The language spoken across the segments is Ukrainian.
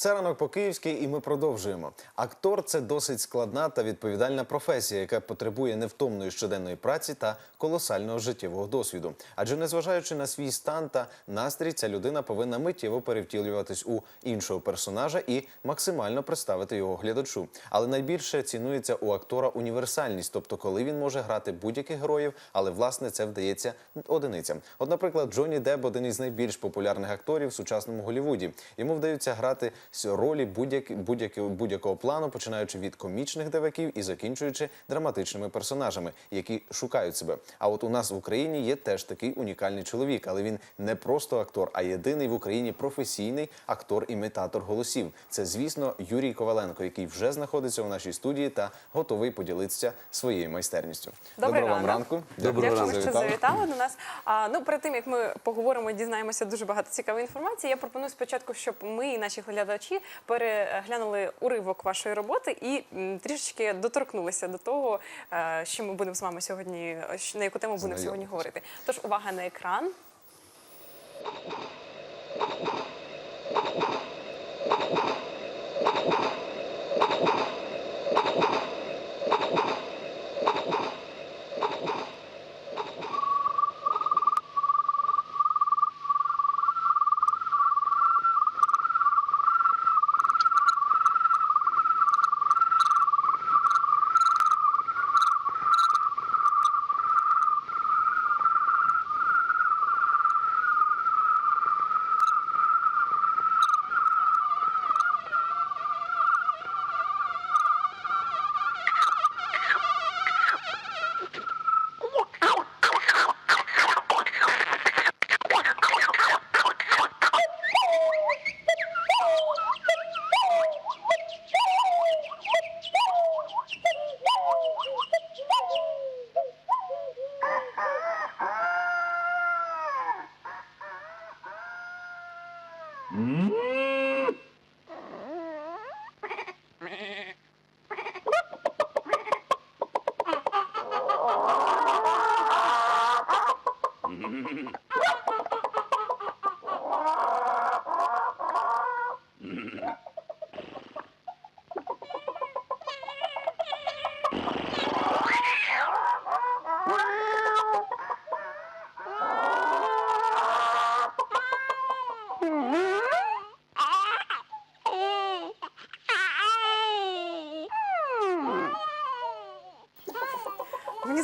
Це ранок по київськи, і ми продовжуємо. Актор це досить складна та відповідальна професія, яка потребує невтомної щоденної праці та колосального життєвого досвіду. Адже незважаючи на свій стан та настрій, ця людина повинна миттєво перевтілюватись у іншого персонажа і максимально представити його глядачу. Але найбільше цінується у актора універсальність, тобто коли він може грати будь-яких героїв, але власне це вдається одиницям. От, наприклад, Джонні Депп – один із найбільш популярних акторів в сучасному Голлівуді. Йому вдаються грати ролі будь-які- будь-які- будь-якого плану, починаючи від комічних диваків і закінчуючи драматичними персонажами, які шукають себе. А от у нас в Україні є теж такий унікальний чоловік, але він не просто актор, а єдиний в Україні професійний актор-імітатор голосів. Це, звісно, Юрій Коваленко, який вже знаходиться у нашій студії та готовий поділитися своєю майстерністю. Добрий Доброго вам ранку. Доброго Дякую, що завітали. до нас. А, ну, перед тим як ми поговоримо, і дізнаємося дуже багато цікавої інформації. Я пропоную спочатку, щоб ми і наші глядачі переглянули уривок вашої роботи і трішечки доторкнулися до того, е, що ми будемо з вами сьогодні, е, на яку тему будемо сьогодні говорити. Тож увага на екран.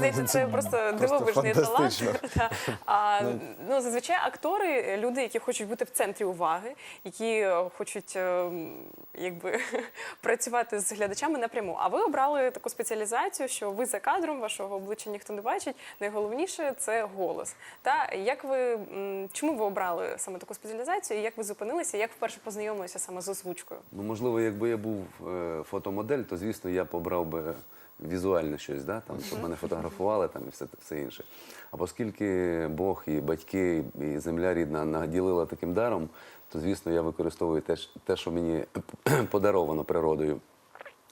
Мені здається, це просто дивовижний талант. а, ну, зазвичай актори, люди, які хочуть бути в центрі уваги, які е, хочуть е, якби, працювати з глядачами напряму. А ви обрали таку спеціалізацію, що ви за кадром, вашого обличчя ніхто не бачить. Найголовніше це голос. Та як ви чому ви обрали саме таку спеціалізацію? Як ви зупинилися? Як вперше познайомилися саме з озвучкою? Ну, можливо, якби я був е, фотомодель, то звісно я побрав би візуальне щось, да? там, щоб мене фотографували там, і все, все інше. А оскільки Бог і батьки, і земля рідна наділила таким даром, то звісно я використовую те, те що мені подаровано природою.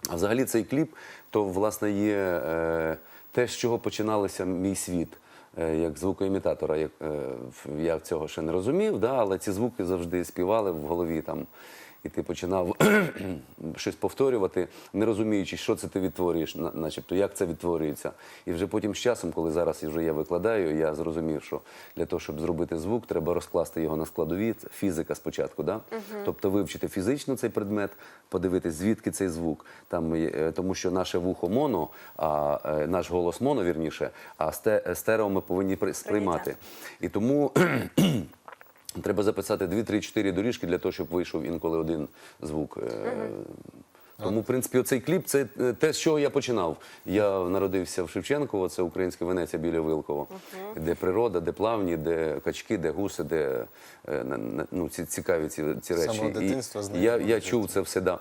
А взагалі цей кліп, то власне є е, те, з чого починалося мій світ. Е, Як звукоімітатора, як, е, я цього ще не розумів, да, але ці звуки завжди співали в голові там. І ти починав щось повторювати, не розуміючи, що це ти відтворюєш, начебто, як це відтворюється. І вже потім з часом, коли зараз вже я викладаю, я зрозумів, що для того, щоб зробити звук, треба розкласти його на складові. Це фізика спочатку, да? тобто вивчити фізично цей предмет, подивитись, звідки цей звук. Там, е, тому що наше вухо моно, а е, наш голос моно, вірніше, а стерео ми повинні при- сприймати. І тому. Треба записати 2-3-4 доріжки для того, щоб вийшов інколи один звук. Е, Тому, в принципі, оцей кліп це е, те, з чого я починав. Я народився в Шевченково, це українська Венеція біля Вилково, де природа, де плавні, де качки, де гуси, де е, ну, ці, цікаві ці, ці речі. самого І дитинства я, я чув це все. Да.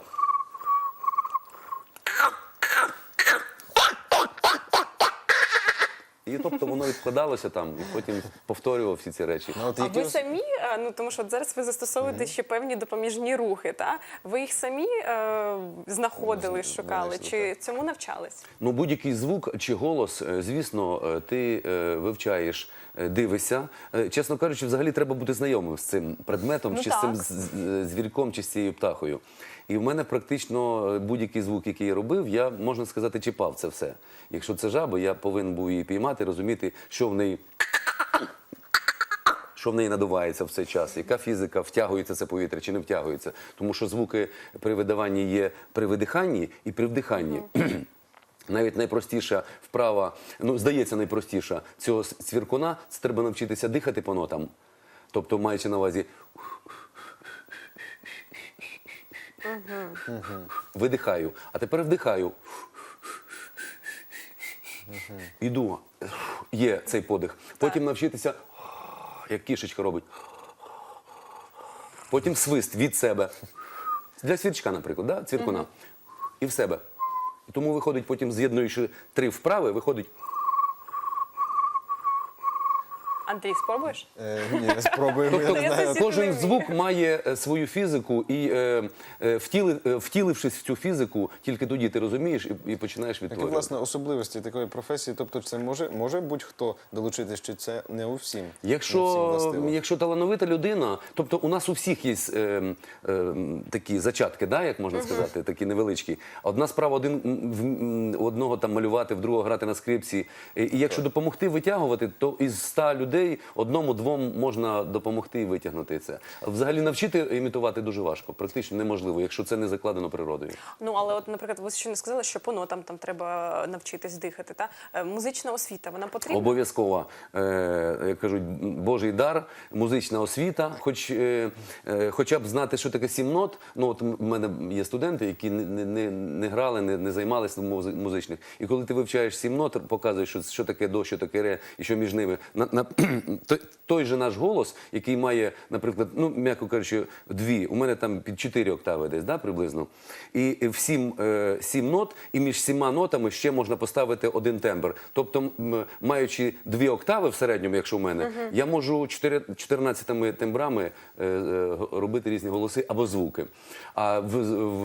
Тобто воно відкладалося там, і потім повторював всі ці речі. Ну, от А які ви ос- самі, е, ну тому що от зараз ви застосовуєте ще певні допоміжні рухи, та ви їх самі е, знаходили, шукали, винайшли, чи цьому навчались? Ну, будь-який звук чи голос, е, звісно, е, ти е, вивчаєш, е, дивишся. Е, Чесно кажучи, взагалі треба бути знайомим з цим предметом, Ну, чи з цим так. з- з- звірком, чи з цією птахою. І в мене практично е, будь-який звук, який я робив, я можна сказати, чіпав це все. Якщо це жаба, я повинен був її піймати, розуміти, що в неї. Що в неї надувається в цей час, яка фізика втягується це повітря чи не втягується? Тому що звуки при видаванні є при видиханні і при вдиханні. Навіть найпростіша вправа, ну здається, найпростіша цього цвіркуна, це треба навчитися дихати по нотам. Тобто, маючи на увазі. Видихаю, а тепер вдихаю. Іду. Є цей подих. Потім навчитися, як кішечка робить. Потім свист від себе. Для свірчка, наприклад, да? цвіркуна. І в себе. І тому виходить, потім з'єднуючи три вправи, виходить. Андрій, спробуєш? Е, ні, спробуємо. Тобто я не знаю. Кожен звук має е, свою фізику, і е, е, втіли, е, втілившись в цю фізику, тільки тоді ти розумієш і, і починаєш Які, відтворювати. власне, особливості такої професії? Тобто, це може, може будь-хто долучитись, чи це не у всім? не всім Якщо, властиво? якщо талановита людина, тобто у нас у всіх є е, е, такі зачатки, да, як можна сказати, такі невеличкі. Одна справа один м, в- м, одного там малювати, в другого грати на скрипці. І, і якщо допомогти витягувати, то із ста людей одному-двом можна допомогти і витягнути це. Взагалі навчити імітувати дуже важко, практично неможливо, якщо це не закладено природою. Ну але от, наприклад, ви ще не сказали, що по нотам там треба навчитись дихати. Та Е, музична освіта вона потрібна? Обов'язково, е, як кажуть, Божий дар, музична освіта, хоч, е, е, хоча б знати, що таке сім нот. Ну, от в мене є студенти, які не, не, не, не грали, не, не займалися музи- музичних. І коли ти вивчаєш сім нот, показуєш, що, що таке до, що таке ре, і що між ними. На, на, той, же наш голос, який має, наприклад, ну, м'яко кажучи, дві, у мене там під чотири октави десь, да, приблизно. І в сім, е, сім нот, і між сіма нотами ще можна поставити один тембр. Тобто, маючи дві октави в середньому, якщо в мене, я можу чотири- 14 тембрами е, е, робити різні голоси або звуки. А в,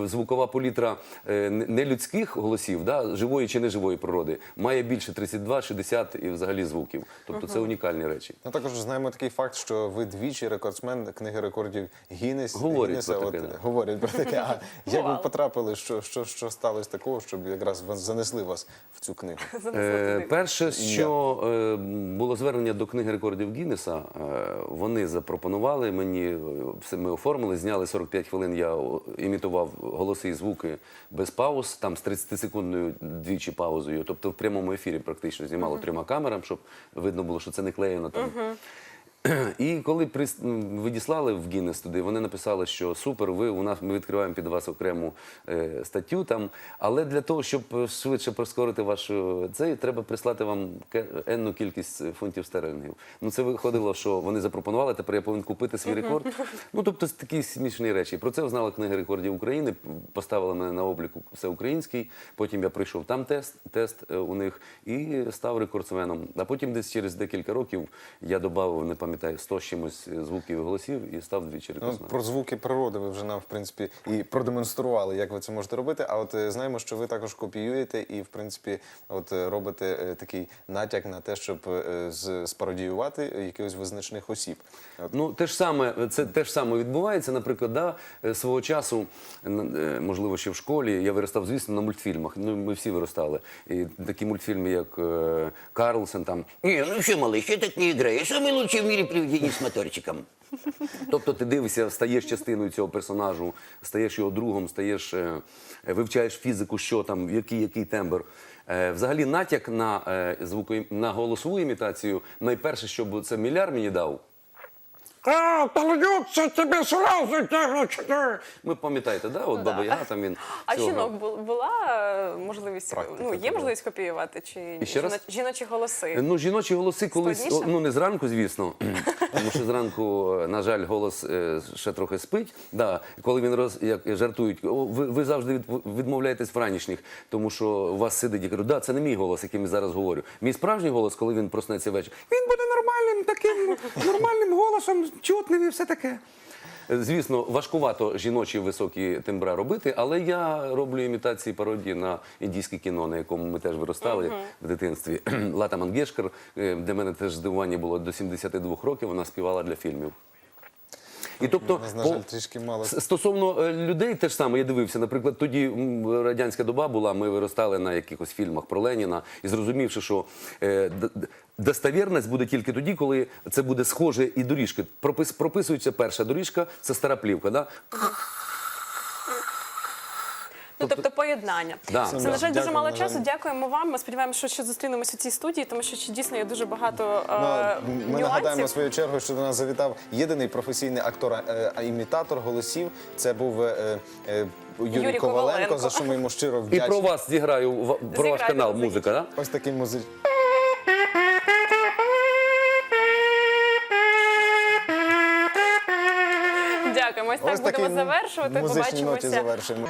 в звукова палітра е, не- нелюдських голосів, да, живої чи неживої природи, має більше 32, 60 і взагалі звуків. Тобто це унікальні речі. Ну, також знаємо такий факт, що ви двічі рекордсмен книги рекордів Гіннес. Говорять Гіннеса, про таке, от, да. говорять про таке. А як ви потрапили, що, що, що сталося такого, щоб якраз занесли вас в цю книгу? Е, перше, що е, було звернення до книги рекордів Гіннеса, е, вони запропонували мені, е, все ми оформили, зняли 45 хвилин. Я імітував голоси і звуки без пауз, там з 30-секундною двічі паузою. Тобто в прямому ефірі практично знімало трьома камерами, щоб видно було, що це не клеєно там. І коли прис- м, відіслали в Гіннес туди, вони написали, що супер, ви у нас ми відкриваємо під вас окрему е, статтю там. Але для того, щоб е, швидше прискорити вашу цей, треба прислати вам енну кількість е, фунтів стерлингів. Ну це виходило, що вони запропонували. Тепер я повинен купити свій рекорд. Ну тобто такі смішні речі. Про це знала книга рекордів України. Поставила мене на обліку всеукраїнський. Потім я прийшов там тест, тест е, у них і став рекордсменом. А потім десь через декілька років я додав, не пам'ятаю, 100 з чимось звуків і голосів і став двічі Ну, про звуки природи ви вже нам, в принципі, і продемонстрували, як ви це можете робити. А от е, знаємо, що ви також копіюєте і, в принципі, от е, робите е, такий натяк на те, щоб спародіювати якихось визначних осіб. От, Ну, те ж саме, це те ж саме відбувається. Наприклад, да, свого часу, можливо, ще в школі, я виростав, звісно, на мультфільмах. Ну, ми всі виростали. І такі мультфільми, як Карлсон, там Не, ну что, малыш, я так не. Я самый лучший в мире привидений з моторчиком. Тобто ти дивишся, стаєш частиною цього персонажу, стаєш його другом, стаєш, е, вивчаєш фізику, що там, який, який тембр. Е, Взагалі, натяк на, е, звуко, на голосову імітацію, найперше, що це міляр мені дав. А, толкнется тебе сразу, короче. Ми пам'ятаєте, да? От Баба Яга там він. А цього- жінок бу- була е, можливість Практика ну є така. можливість копіювати чи І ще раз? жіно- жіночі голоси? Ну, жіночі голоси колись, Складніше? о, ну не зранку, звісно, тому що зранку, е, на жаль, голос е, ще трохи спить. Да, коли він роз, як жартують, «О, ви, ви завжди від, відмовляєтесь в ранішніх, тому що у вас сидить. Я кажу, да, це не мій голос, яким я зараз говорю. Мій справжній голос, коли він проснеться ввечері, він буде нормальним, таким нормальним голосом, чутним і все таке. Звісно, важкувато жіночі високі тембра робити, але я роблю імітації пародії на індійське кіно, на якому ми теж виростали в дитинстві. Лата Мангешкар, е, де мене теж здивування було до 72 років, вона співала для фільмів. І тобто, Нас, на по- жаль, трішки мало. стосовно е, людей, теж саме я дивився. Наприклад, тоді радянська доба була, ми виростали на якихось фільмах про Леніна і зрозумівши, що е, достовірність буде тільки тоді, коли це буде схоже і доріжки. Пропис, прописується перша доріжка, це стара плівка. Да? Ну, тобто поєднання. Да. Це, Да. на жаль, дуже мало часу. Дякуємо вам. Ми сподіваємося, що ще зустрінемось у цій студії, тому що ще дійсно є дуже багато е, Ну, ми нюансів. нагадаємо свою чергу, що до нас завітав єдиний професійний актор, е, а імітатор голосів. Це був е, е, Юрій, Юрій Коваленко, Коваленко. за що ми йому щиро І про вас зіграю в- про ваш канал музика. Да? Ось такий музик. Дякуємо. Ось так Ось такий будемо завершувати. Побачимося завершуємо.